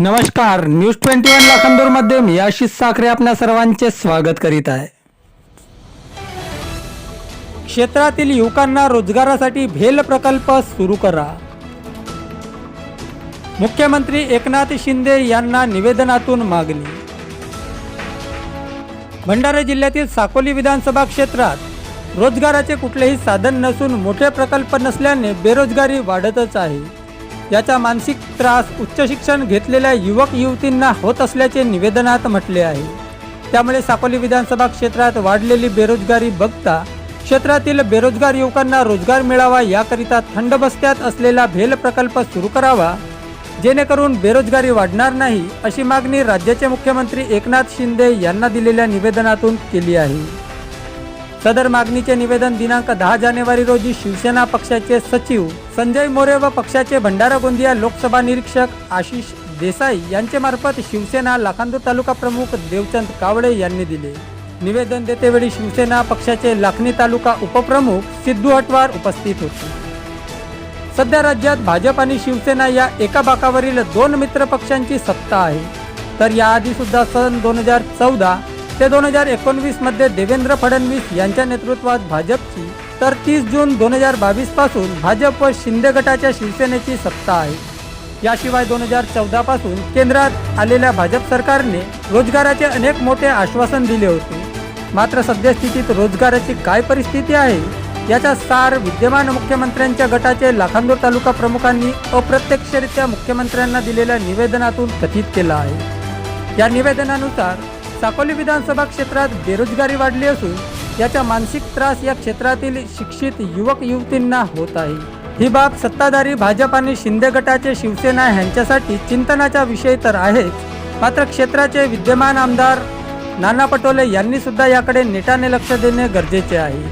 नमस्कार news twenty one लाखांदूरमध्ये मी आशिष साखरे आपल्या सर्वांचे स्वागत करीत आहे. क्षेत्रातील युवकांना रोजगारासाठी भेल प्रकल्प सुरू करा. मुख्यमंत्री एकनाथ शिंदे यांना निवेदनातून मागणी. भंडारा जिल्ह्यातील साकोली विधानसभा क्षेत्रात रोजगाराचे कुठलेही साधन नसून मोठे प्रकल्प नसल्याने बेरोजगारी वाढतच आहे. याचा मानसिक त्रास उच्च शिक्षण घेतलेल्या युवक युवतींना होत असल्याचे निवेदनात म्हटले आहे. त्यामुळे साकोली विधानसभा क्षेत्रात वाढलेली बेरोजगारी बघता क्षेत्रातील बेरोजगार युवकांना रोजगार मिळावा याकरिता थंड बस्त्यात असलेला भेल प्रकल्प सुरू करावा जेणेकरून बेरोजगारी वाढणार नाही अशी मागणी राज्याचे मुख्यमंत्री एकनाथ शिंदे यांना दिलेल्या निवेदनातून केली आहे. सदर मागणीचे निवेदन दिनांक दहा जानेवारी रोजी शिवसेना पक्षाचे सचिव संजय मोरे व पक्षाचे भंडारा गोंदिया लोकसभा निरीक्षक आशिष देसाई यांच्यामार्फत मार्फत शिवसेना लाखांदूर तालुका प्रमुख देवचंद कावळे यांनी दिले. निवेदन देतेवेळी शिवसेना पक्षाचे लाखणी तालुका उपप्रमुख सिद्धू हटवार उपस्थित होते. सध्या राज्यात भाजप आणि शिवसेना या एका बाकावरील दोन मित्र पक्षांची सत्ता आहे. तर याआधी सुद्धा सन दोन हजार चौदा ते दोन हजार एकोणवीसमध्ये देवेंद्र फडणवीस यांच्या नेतृत्वात भाजपची तर तीस जून दोन हजार बावीसपासून भाजप व शिंदे गटाच्या शिवसेनेची सत्ता आहे. याशिवाय दोन हजार चौदापासून केंद्रात आलेल्या भाजप सरकारने रोजगाराचे अनेक मोठे आश्वासन दिले होते. मात्र सद्यस्थितीत रोजगाराची काय परिस्थिती आहे याचा सार विद्यमान मुख्यमंत्र्यांच्या गटाचे लाखांदूर तालुका प्रमुखांनी अप्रत्यक्षरित्या मुख्यमंत्र्यांना दिलेल्या निवेदनातून कथित केला आहे. या निवेदनानुसार साकोली विधानसभा क्षेत्रात बेरोजगारी वाढली असून याचा मानसिक त्रास या क्षेत्रातील शिक्षित युवक युवतींना होत आहे. ही बाब सत्ताधारी भाजप आणि शिंदे गटाचे शिवसेना यांच्यासाठी चिंतनाचा विषय तर आहेच. मात्र क्षेत्राचे विद्यमान आमदार नाना पटोले यांनी सुद्धा याकडे नेटाने लक्ष देणे गरजेचे आहे.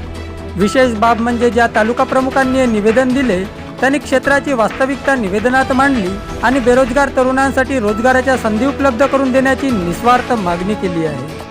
विशेष बाब म्हणजे ज्या तालुका प्रमुखांनी निवेदन दिले त्यांनी क्षेत्राची वास्तविकता निवेदनात मांडली आणि बेरोजगार तरुणांसाठी रोजगाराच्या संधी उपलब्ध करून देण्याची निस्वार्थ मागणी केली आहे.